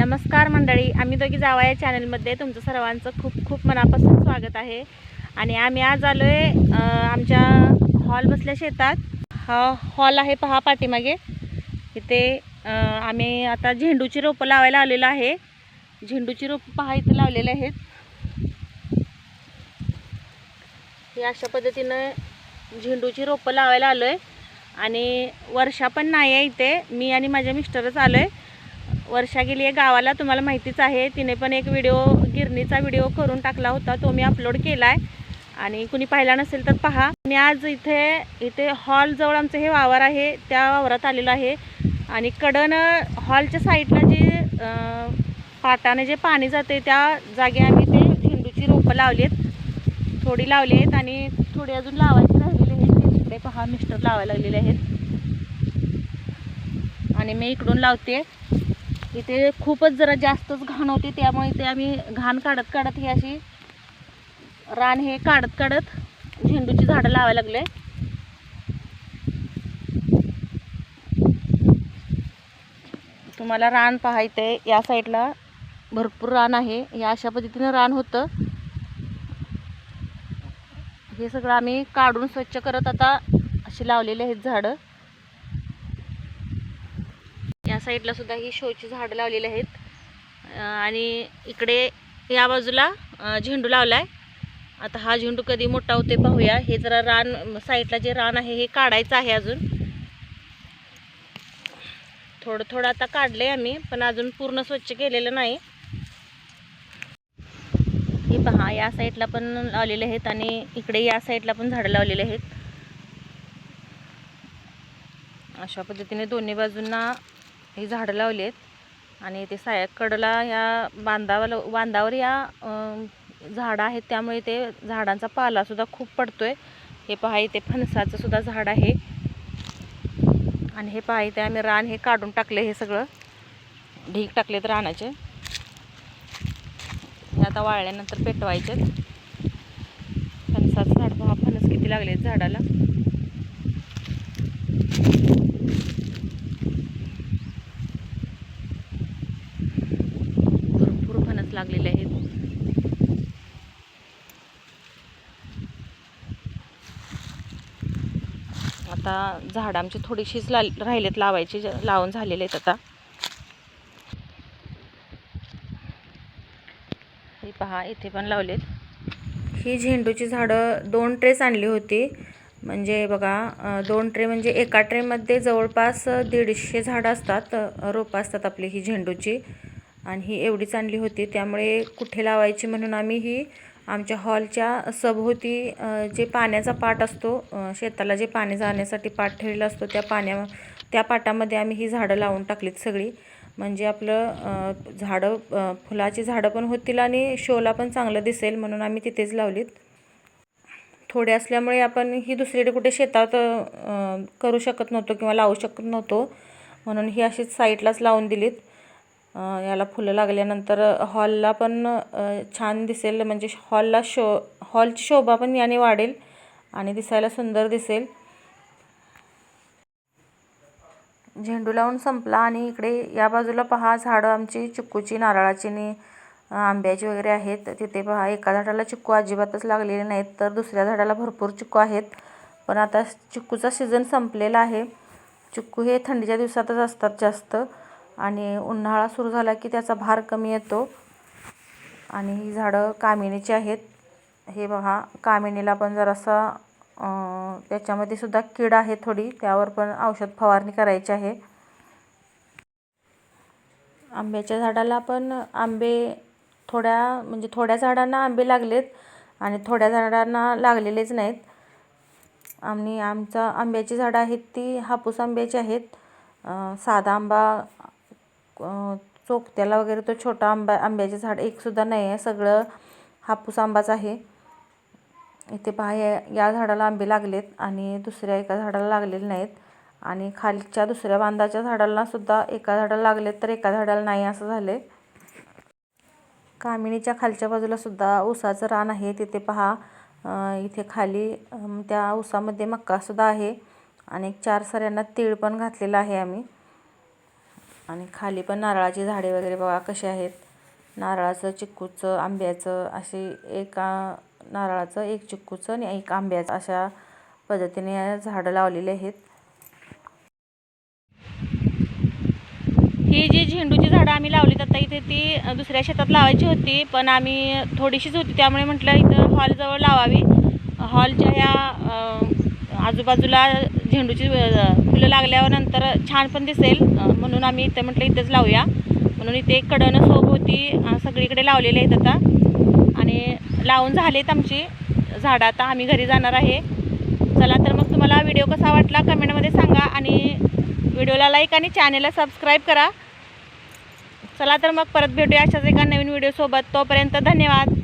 नमस्कार मंडळी आम्ही दोघी जावा या चॅनलमध्ये तुमचं सर्वांचं खूप खूप मनापासून स्वागत आहे. आणि आम्ही आज आलो आहे आमच्या हॉल बसल्या शेतात. हा हॉल आहे पहा पाठीमागे. इथे आम्ही आता झेंडूची रोपं लावायला आलेलो आहे. झेंडूची रोपं पहा इथे लावलेले आहेत. हे अशा पद्धतीनं झेंडूची रोपं लावायला आलो आहे आणि वर्षा पण नाही आहे इथे. मी आणि माझ्या मिस्टरच आलो आहे वर्षा गेली आहे गावाला तुम्हाला माहितीच आहे तिने पण एक व्हिडिओ गिरणीचा व्हिडिओ करून टाकला होता तो मी अपलोड केला आहे आणि कुणी पाहिला नसेल तर पहा. आणि आज इथे इथे हॉलजवळ आमचं हे वावर आहे त्या वावरात आलेलं आहे. आणि कडन हॉलच्या साईडला जे पाटाने जे पाणी जाते त्या जागे आम्ही ते झेंडूची रोपं लावली आहेत. थोडी लावली आहेत आणि थोडी अजून लावायची राहिलेली आहेत. ते तिकडे पहा मिस्टर लावायला लागलेले आहेत. आणि मी इकडून लावते. इथे खूपच जरा जास्तच घाण होती त्यामुळे इथे आम्ही घाण काढत काढत ही अशी रान हे काढत काढत झेंडूची झाडं लावायला लागले. तुम्हाला रान पाहायचं आहे या साईडला भरपूर रान आहे. या अशा पद्धतीनं रान होतं. हे सगळं आम्ही काढून स्वच्छ करत आता अशी लावलेली आहेत झाडं. या साईडला सुद्धा ही शोची झाडं लावलेली आहेत. आणि इकडे या बाजूला झेंडू लावला आहे आता हा झेंडू कधी मोठा होते पाहूया. हे जरा रान साईडला जे रान आहे हे काढायचं आहे अजून. थोडं थोडं आता काढलं आहे आम्ही पण अजून पूर्ण स्वच्छ केलेलं नाही. हे पहा या साईडला पण लावलेले आहेत आणि इकडे या साईडला पण झाडं लावलेले आहेत. अशा पद्धतीने दोन्ही बाजूंना ही झाडं लावली आहेत. आणि ते साया कडला ह्या बांधावर बांधावर या झाडं आहेत. त्यामुळे ते झाडांचा पालासुद्धा खूप पडतोय. हे पहा इथे फणसाचंसुद्धा झाड आहे. आणि हे पहा इथे आम्ही रान हे काढून टाकले हे सगळं. ढीक टाकलेत रानाचे. हे आता वाळल्यानंतर पेटवायचे फणसाचं झाड पहा फणस किती लागले झाडाला भरपूर फणस लागलेले आहेत आता झाडं आमची थोडीशीच ला राहिलेत लावायची लावून झालेले आहेत आता. हे पहा इथे पण लावलेत. ही झेंडूची झाडं दोन ट्रेस आणली होती. म्हणजे बघा दोन ट्रे म्हणजे एका ट्रेमध्ये जवळपास दीडशे झाडं असतात रोपं असतात आपली ही झेंडूची. आणि ही एवढीच आणली होती त्यामुळे कुठे लावायची म्हणून आम्ही ही आमच्या हॉलच्या सभोवती जे पाण्याचा पाट असतो शेताला जे पाणी जाण्यासाठी पाट ठेवलेला असतो त्या पाण्या त्या पाटामध्ये आम्ही ही झाडं लावून टाकलीत सगळी. म्हणजे आपलं झाडं फुलाची झाडं पण होतील आणि शोला पण चांगलं दिसेल म्हणून आम्ही तिथेच लावलीत. थोडे असल्यामुळे आपण ही दुसरीकडे कुठे शेतात करू शकत नव्हतो किंवा लावू शकत नव्हतो म्हणून ही अशीच साईडलाच लावून दिलीत. याला फुलं लागल्यानंतर हॉलला पण छान दिसेल. म्हणजे हॉलला शो हॉलची शोभा पण याने वाढेल आणि दिसायला सुंदर दिसेल. झेंडू लावून संपला आणि इकडे या बाजूला पहा झाडं आमची चिक्कूची नारळाची आणि आंब्याची वगैरे आहेत. तिथे पहा एका झाडाला चिक्कू अजिबातच लागलेले नाहीत तर दुसऱ्या झाडाला भरपूर चिक्कू आहेत. पण आता चिक्कूचा सीझन संपलेला आहे. चिक्कू हे थंडीच्या दिवसातच असतात जास्त. आणि उन्हाळा सुरू झाला की त्याचा भार कमी येतो. आणि ही झाडं कामिनीची आहेत. हे बघा कामिनीला पण जरासा त्याच्यामध्ये सुद्धा कीड आहे थोडी. त्यावर पण औषध फवारणी करायची आहे. आंब्याच्या झाडाला पण आंबे थोड्या म्हणजे थोड्या झाडांना आंबे लागलेत आणि थोड्या झाडांना लागलेलेच नाहीत. आणि आमचा आंब्याची झाडं आहेत ती हापूस आंब्याची आहेत. साधा आंबा चोकत्याला वगैरे तो छोटा आंबा आंब्याचे झाड एकसुद्धा नाही आहे. सगळं हापूस आंबाच आहे. इथे पहा या- या झाडाला आंबे लागलेत आणि दुसऱ्या एका झाडाला लागलेले नाहीत. आणि खालच्या दुसऱ्या बांधाच्या झाडाला सुद्धा एका झाडाला लागलेत तर एका झाडाला नाही असं झाले कामिणीच्या खालच्या बाजूला सुद्धा ऊसाचं रान आहे. तिथे पहा इथे खाली त्या ऊसामध्ये मक्कासुद्धा आहे. आणि चार सऱ्यांना तीळ पण घातलेला आहे आम्ही. आणि खाली पण नारळाची झाडे वगैरे बघा कशी आहेत. नारळाचं चिक्कूचं आंब्याचं असे एका नारळाचं एक चिक्कूचं आणि एक आंब्याचं अशा पद्धतीने झाडं लावलेली आहेत. ही जी झेंडूची झाडं आम्ही लावलीत आता इथे ती दुसऱ्या शेतात लावायची होती पण आम्ही थोडीशीच होती त्यामुळे म्हटलं इथं हॉलजवळ लावावी. हॉलच्या ह्या आजूबाजूला झेंडूची फुलं लागल्यावर नंतर छान पण दिसेल. म्हणून आम्ही इथं म्हटलं इथंच लावूया. म्हणून इथे एक कडनं सोब होती सगळीकडे लावलेले आहेत आता. आणि लावून झालेत आमची झाडं. आता आम्ही घरी जाणार आहे. चला तर मग तुम्हाला व्हिडिओ कसा वाटला कमेंटमध्ये सांगा आणि व्हिडिओला लाईक आणि चॅनेलला सबस्क्राईब करा. चला तर मग परत भेटूया अशाच एका नवीन व्हिडिओसोबत. तोपर्यंत धन्यवाद.